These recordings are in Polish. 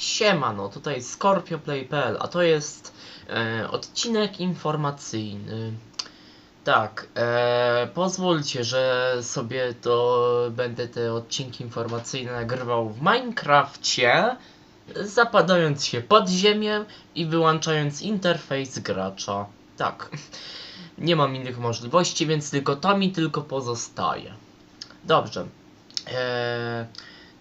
Siemano, tutaj ScorpioPlay.pl, a to jest e, odcinek informacyjny. Tak, e, pozwólcie, że sobie to będę te odcinki informacyjne nagrywał w Minecrafcie, zapadając się pod ziemię i wyłączając interfejs gracza. Tak, nie mam innych możliwości, więc tylko to mi tylko pozostaje. Dobrze. E,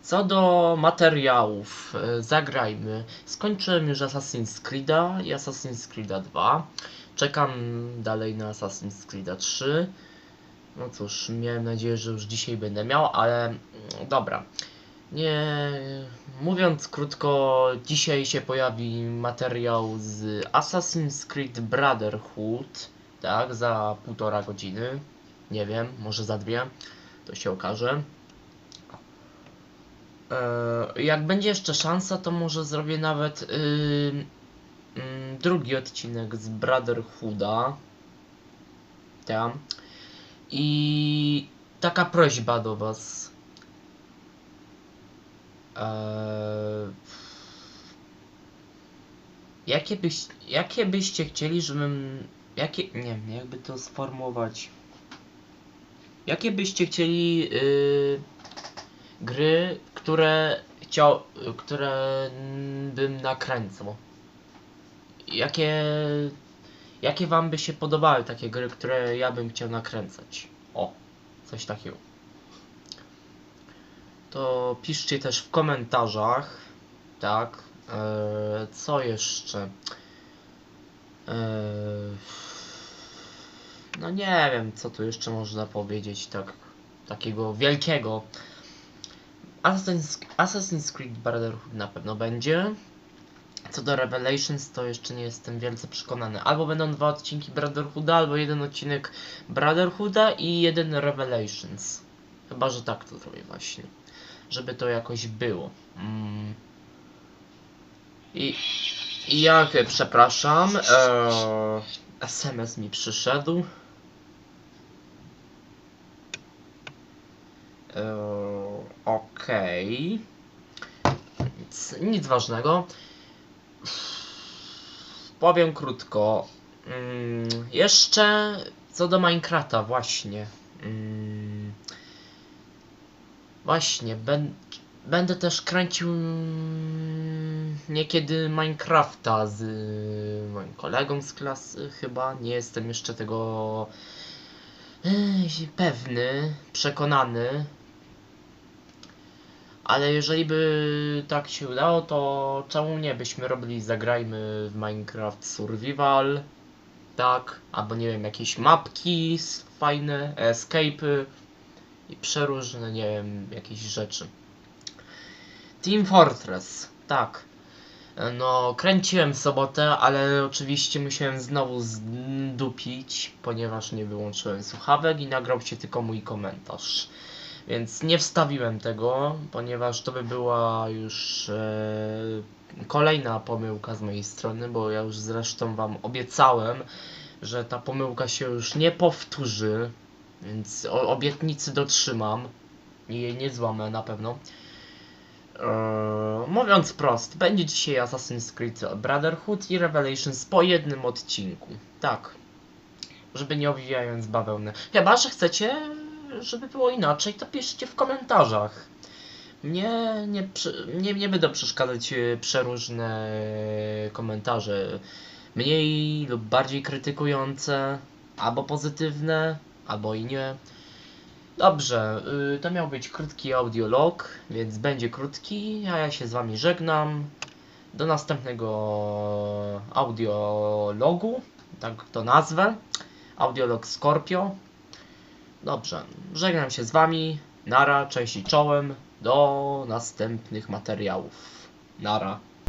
co do materiałów, e, zagrajmy. Skończyłem już Assassin's Creed'a i Assassin's Creed'a 2. Czekam dalej na Assassin's Creed'a 3. No cóż, miałem nadzieję, że już dzisiaj będę miał, ale mm, dobra. Nie mówiąc krótko, dzisiaj się pojawi materiał z Assassin's Creed Brotherhood, tak, za półtora godziny. Nie wiem, może za dwie, to się okaże. E, jak będzie jeszcze szansa, to może zrobię nawet yy, mm, drugi odcinek z Brotherhooda. Tam. I taka prośba do Was. Eee, jakie, byś, jakie byście chcieli, żebym. Jakie. Nie wiem, jakby to sformułować. Jakie byście chcieli yy, gry, które chciał, które bym nakręcał? Jakie, jakie wam by się podobały takie gry, które ja bym chciał nakręcać? O, coś takiego. To piszcie też w komentarzach, tak? Eee, co jeszcze? Eee, no nie wiem, co tu jeszcze można powiedzieć tak takiego wielkiego. Assassin's, Assassin's Creed Brotherhood na pewno będzie. Co do Revelations, to jeszcze nie jestem wielce przekonany. Albo będą dwa odcinki Brotherhooda, albo jeden odcinek Brotherhooda i jeden Revelations. Chyba, że tak to zrobię właśnie. Żeby to jakoś było. Mm. I, I jak, przepraszam, SMS mi przyszedł. Eee, Okej. Nic, nic ważnego. Powiem krótko. Mm, jeszcze co do Minecrafta, właśnie. Mm, właśnie, będę też kręcił niekiedy Minecrafta z moim kolegą z klasy, chyba. Nie jestem jeszcze tego y, pewny, przekonany. Ale jeżeli by tak się udało, to czemu nie byśmy robili zagrajmy w Minecraft Survival, tak, albo nie wiem, jakieś mapki fajne, escape'y i przeróżne, nie wiem, jakieś rzeczy. Team Fortress, tak. No, kręciłem sobotę, ale oczywiście musiałem znowu zdupić, ponieważ nie wyłączyłem słuchawek i nagrał się tylko mój komentarz. Więc nie wstawiłem tego, ponieważ to by była już e, kolejna pomyłka z mojej strony, bo ja już zresztą wam obiecałem, że ta pomyłka się już nie powtórzy, więc obietnicy dotrzymam i jej nie złamę na pewno. Eee, mówiąc prost, będzie dzisiaj Assassin's Creed Brotherhood i Revelations po jednym odcinku. Tak. Żeby nie owijając bawełny. Chyba, że chcecie, żeby było inaczej, to piszcie w komentarzach. Mnie nie, nie, nie będą przeszkadzać e, przeróżne e, komentarze. Mniej lub bardziej krytykujące, albo pozytywne, albo i nie. Dobrze, y, to miał być krótki audiolog, więc będzie krótki, a ja się z wami żegnam. Do następnego audiologu, tak to nazwę. Audiolog Scorpio. Dobrze, żegnam się z wami. Nara, cześć i czołem. Do następnych materiałów. Nara.